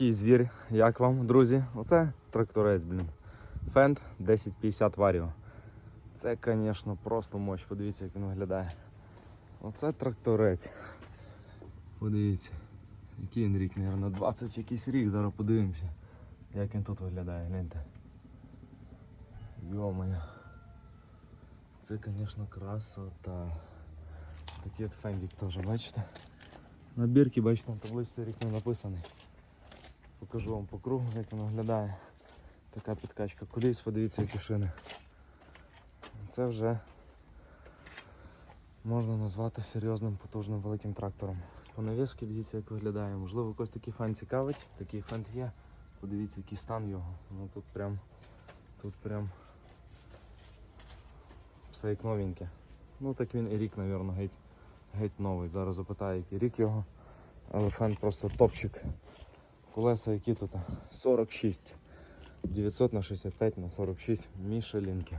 такий звір. Як вам, друзі? Оце тракторець, блін. Фенд 1050 варіо. Це, звісно, просто мощ. Подивіться, як він виглядає. Оце тракторець. Подивіться. Який він рік, мабуть, 20 якийсь рік. Зараз подивимося, як він тут виглядає, гляньте. Йо-моє. Це, звісно, красота. Такий от фендик теж, бачите? На бірки, бачите, на табличці рік не написаний. Покажу вам по кругу, як він виглядає. Така підкачка коліс, подивіться, які шини. Це вже можна назвати серйозним потужним великим трактором. По навіски дивіться, як виглядає. Можливо, когось такий фен цікавить. Такий фен є. Подивіться, який стан його. Ну тут прям. Тут прям все як новеньке. Ну так він і рік, мабуть, геть, геть новий. Зараз запитаю, який рік його. Але фен просто топчик. Колеса які тут? 46. 900 на 65 на 46 мішелінки.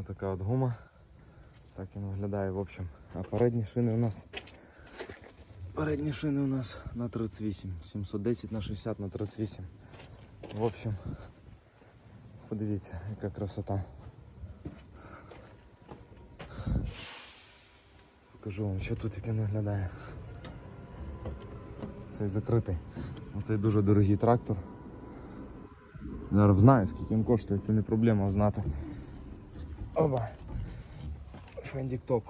Отака от гума. Так він виглядає в общем. А передні шини у нас. Передні шини у нас на 38. 710 на 60 на 38. В общем, подивіться, яка красота. Покажу вам, що тут він виглядає. Цей закритий. Оцей дуже дорогий трактор. Зараз знаю, скільки він коштує, це не проблема знати. Оба. Фендік топ.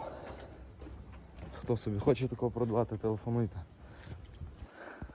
Хто собі хоче такого продавати, телефонуйте.